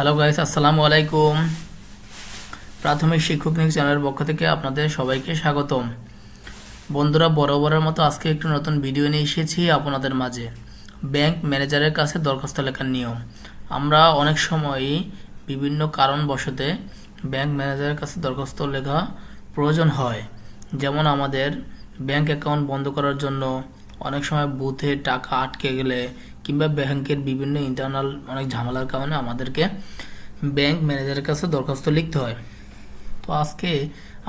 Hello guys আসসালামু আলাইকুম প্রাথমিক শিক্ষক নিউজ চ্যানেলের পক্ষ থেকে আপনাদের সবাইকে স্বাগতম। বন্ধুরা, বরাবরের মতো আজকে একটি নতুন ভিডিও নিয়ে এসেছি আপনাদের মাঝে। ব্যাংক ম্যানেজারের কাছে দরখাস্ত লেখার নিয়ম। আমরা অনেক সময়ই বিভিন্ন কারণবশতে ব্যাংক ম্যানেজারের কাছে দরখাস্ত লেখা প্রয়োজন হয়। যেমন আমাদের ব্যাংক অ্যাকাউন্ট বন্ধ করার জন্য অনেক সময় বুথে টাকা আটকে গেলে কিংবা ব্যাংকের বিভিন্ন ইন্টারনাল অনেক ঝামেলার কারণে আমাদেরকে ব্যাংক ম্যানেজারের কাছে দরখাস্ত লিখতে হয়। তো আজকে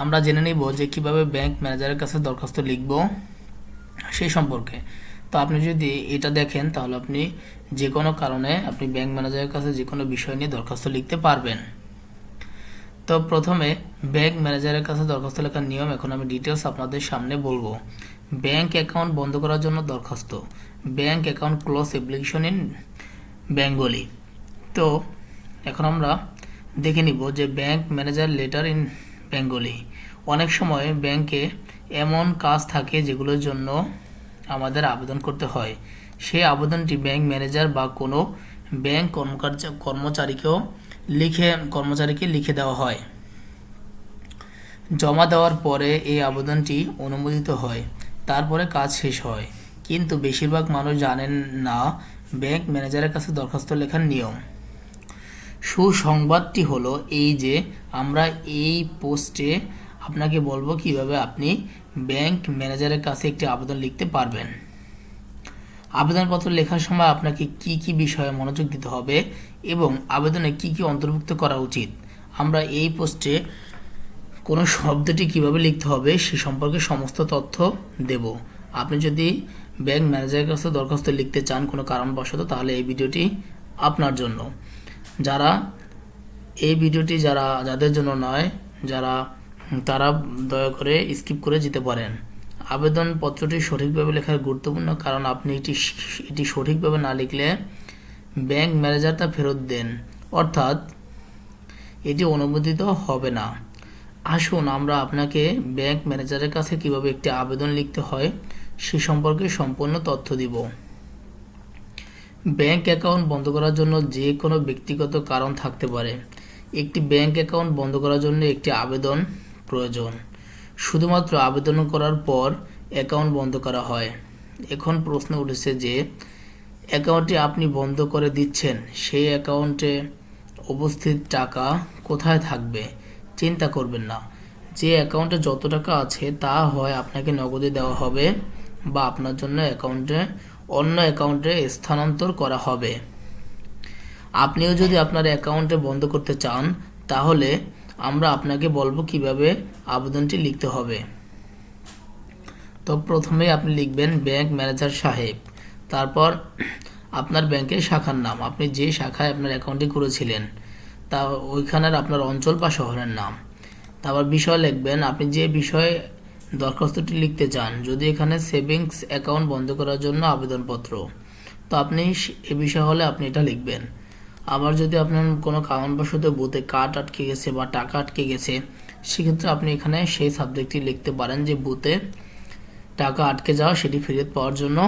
আমরা জেনে নিব যে কীভাবে ব্যাংক ম্যানেজারের কাছে দরখাস্ত লিখব সেই সম্পর্কে। তো আপনি যদি এটা দেখেন, তাহলে আপনি যে কোনো কারণে আপনি ব্যাংক ম্যানেজারের কাছে যে কোনো বিষয় নিয়ে দরখাস্ত লিখতে পারবেন। তো প্রথমে ব্যাংক ম্যানেজারের কাছে দরখাস্ত লেখার নিয়ম এখন আমি ডিটেলস আপনাদের সামনে বলব। ব্যাংক অ্যাকাউন্ট বন্ধ করার জন্য দরখাস্ত। Bank account close application in Bengali. তো, এখন আমরা দেখে নিব যে bank manager letter in Bengali. অনেক সময় ব্যাংকে এমন কাজ থাকে যেগুলোর জন্য আমাদের আবেদন করতে হয়। সেই আবেদনটি ব্যাংক ম্যানেজার বা কোনো ব্যাংক কর্মচারীকেও লিখে, কর্মচারীকে লিখে দেওয়া হয়। জমা দেওয়ার পরে এই আবেদনটি অনুমোদিত হয়। তারপরে কাজ শেষ হয়। কিন্তু বেশিরভাগ মানুষ জানেন না, ব্যাংক ম্যানেজারের কাছে দরখাস্ত লেখার নিয়ম। সুসংবাদটি হলো এই যে, আমরা এই পোস্টে আপনাকে বলব কীভাবে আপনি ব্যাংক ম্যানেজারের কাছে একটি আবেদন লিখতে পারবেন। আবেদনপত্র লেখার সময় আপনাকে কি কি বিষয়ে মনোযোগ দিতে হবে এবং আবেদনে কি কি অন্তর্ভুক্ত করা উচিত? আমরা এই পোস্টে কোনো শব্দটি কীভাবে লিখতে হবে সে সম্পর্কে সমস্ত তথ্য দেব। আপনি যদি ব্যাংক ম্যানেজারের কাছে দরখাস্ত লিখতে চান কোনো কারণবশত, তাহলে এই ভিডিওটি আপনার জন্য। যারা, এই ভিডিওটি যারা, যাদের জন্য নয়, যারা, তারা দয়া করে স্কিপ করে যেতে পারেন। আবেদনপত্রটি সঠিকভাবে লেখার গুরুত্বপূর্ণ কারণ আপনি এটি এটি সঠিকভাবে না লিখলে ব্যাংক ম্যানেজার তা ফেরত দেন। অর্থাৎ, এটি অনুমোদিত হবে না। আসুন আমরা আপনাকে ব্যাংক ম্যানেজারের কাছে কীভাবে একটি আবেদন লিখতে হয় সে সম্পর্কে সম্পূর্ণ তথ্য দিব। ব্যাংক অ্যাকাউন্ট বন্ধ করার জন্য যে কোনো ব্যক্তিগত কারণ থাকতে পারে। একটি ব্যাংক অ্যাকাউন্ট বন্ধ করার জন্য একটি আবেদন প্রয়োজন। শুধুমাত্র আবেদন করার পর অ্যাকাউন্ট বন্ধ করা হয়। এখন প্রশ্ন উঠেছে যে অ্যাকাউন্টটি আপনি বন্ধ করে দিচ্ছেন, সেই অ্যাকাউন্টে উপস্থিত টাকা কোথায় থাকবে? চিন্তা করবেন না। যে অ্যাকাউন্টে যত টাকা আছে, তা হয় আপনাকে নগদে দেওয়া হবে বা আপনার জন্য অ্যাকাউন্টে অন্য অ্যাকাউন্টে স্থানান্তর করা হবে। আপনিও যদি আপনার অ্যাকাউন্টে বন্ধ করতে চান, তাহলে আমরা আপনাকে বলব কীভাবে আবেদনটি লিখতে হবে। তো প্রথমে আপনি লিখবেন ব্যাংক ম্যানেজার সাহেব। তারপর আপনার ব্যাংকের শাখার নাম। আপনি যে শাখায় আপনার অ্যাকাউন্টটি করেছিলেন তা ওইখানের আপনার অঞ্চল বা শহরের নাম। তারপর বিষয় লিখবেন, আপনি যে বিষয়ে দরখাস্তটি লিখতে চান, যদি এখানে সেভিংস অ্যাকাউন্ট বন্ধ করার জন্য আবেদনপত্র, তো আপনি এ বিষয় হলে আপনি এটা লিখবেন। আবার যদি আপনার কোনো কারণবশত বুথে কার্ড আটকে গেছে বা টাকা আটকে গেছে, সেক্ষেত্রে আপনি এখানে সেই সাবজেক্টটি লিখতে পারেন যে বুথে টাকা আটকে যাওয়া, সেটি ফেরত পাওয়ার জন্য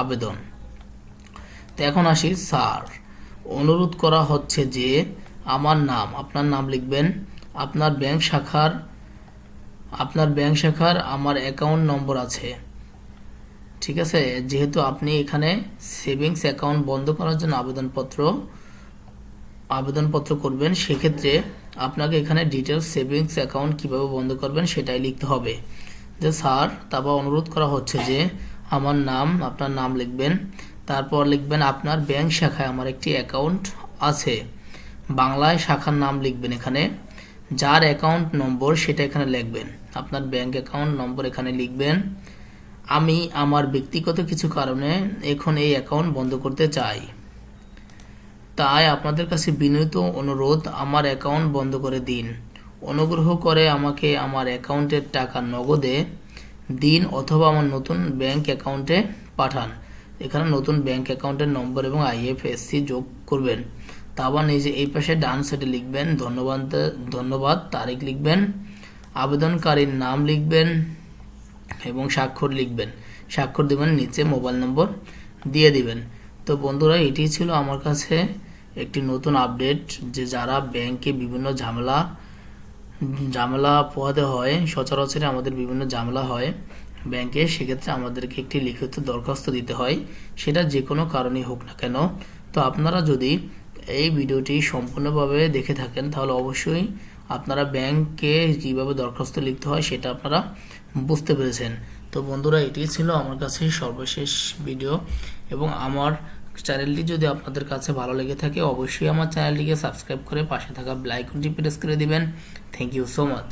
আবেদন। তো এখন আসি, স্যার, অনুরোধ করা হচ্ছে যে আমার নাম, আপনার নাম লিখবেন, আপনার ব্যাংক শাখার, আপনার ব্যাংক শাখার আমার অ্যাকাউন্ট নম্বর আছে। ঠিক আছে? যেহেতু আপনি এখানে সেভিংস অ্যাকাউন্ট বন্ধ করার জন্য আবেদনপত্র আবেদনপত্র করবেন, সেক্ষেত্রে আপনাকে এখানে ডিটেলস সেভিংস অ্যাকাউন্ট কীভাবে বন্ধ করবেন সেটাই লিখতে হবে। যে স্যার, তারপর অনুরোধ করা হচ্ছে যে আমার নাম, আপনার নাম লিখবেন, তারপর লিখবেন আপনার ব্যাংক শাখায় আমার একটি অ্যাকাউন্ট আছে। বাংলায় শাখার নাম লিখবেন এখানে। যার অ্যাকাউন্ট নম্বর সেটা এখানে লিখবেন। আপনার ব্যাংক অ্যাকাউন্ট নম্বর এখানে লিখবেন। আমি আমার ব্যক্তিগত কিছু কারণে এখন এই অ্যাকাউন্ট বন্ধ করতে চাই। তাই আপনাদের কাছে বিনীত অনুরোধ, আমার অ্যাকাউন্ট বন্ধ করে দিন। অনুগ্রহ করে আমাকে আমার অ্যাকাউন্টের টাকা নগদে দিন অথবা আমার নতুন ব্যাংক অ্যাকাউন্টে পাঠান। এখানে নতুন ব্যাংক অ্যাকাউন্টের নম্বর এবং আইএফএসসি যোগ করবেন। তা আবার নিজে এই পাশে ডান সাইডে লিখবেন, ধন্যবাদ ধন্যবাদ, তারিখ লিখবেন, আবেদনকারীর নাম লিখবেন এবং স্বাক্ষর লিখবেন। স্বাক্ষর দেবেন, নিচে মোবাইল নম্বর দিয়ে দিবেন। তো বন্ধুরা, এটি ছিল আমার কাছে একটি নতুন আপডেট যে যারা ব্যাংকে বিভিন্ন ঝামেলা ঝামেলা পোহাতে হয় সচরাচর আমাদের বিভিন্ন ঝামেলা হয় ব্যাংকে, সেক্ষেত্রে আমাদেরকে একটি লিখিত দরখাস্ত দিতে হয়। সেটা যে কোনো কারণেই হোক না কেন। তো আপনারা যদি এই ভিডিওটি সম্পূর্ণভাবে দেখে থাকেন, তাহলে অবশ্যই আপনারা ব্যাংকে কীভাবে দরখাস্ত লিখতে হয় সেটা আপনারা বুঝতে পেরেছেন। তো বন্ধুরা, এটি ছিল আমার কাছে সর্বশেষ ভিডিও এবং আমার চ্যানেলটি যদি আপনাদের কাছে ভালো লেগে থাকে, অবশ্যই আমার চ্যানেলটিকে সাবস্ক্রাইব করে পাশে থাকা ব্লাইকনটি প্রেস করে দিবেন। Thank you so much.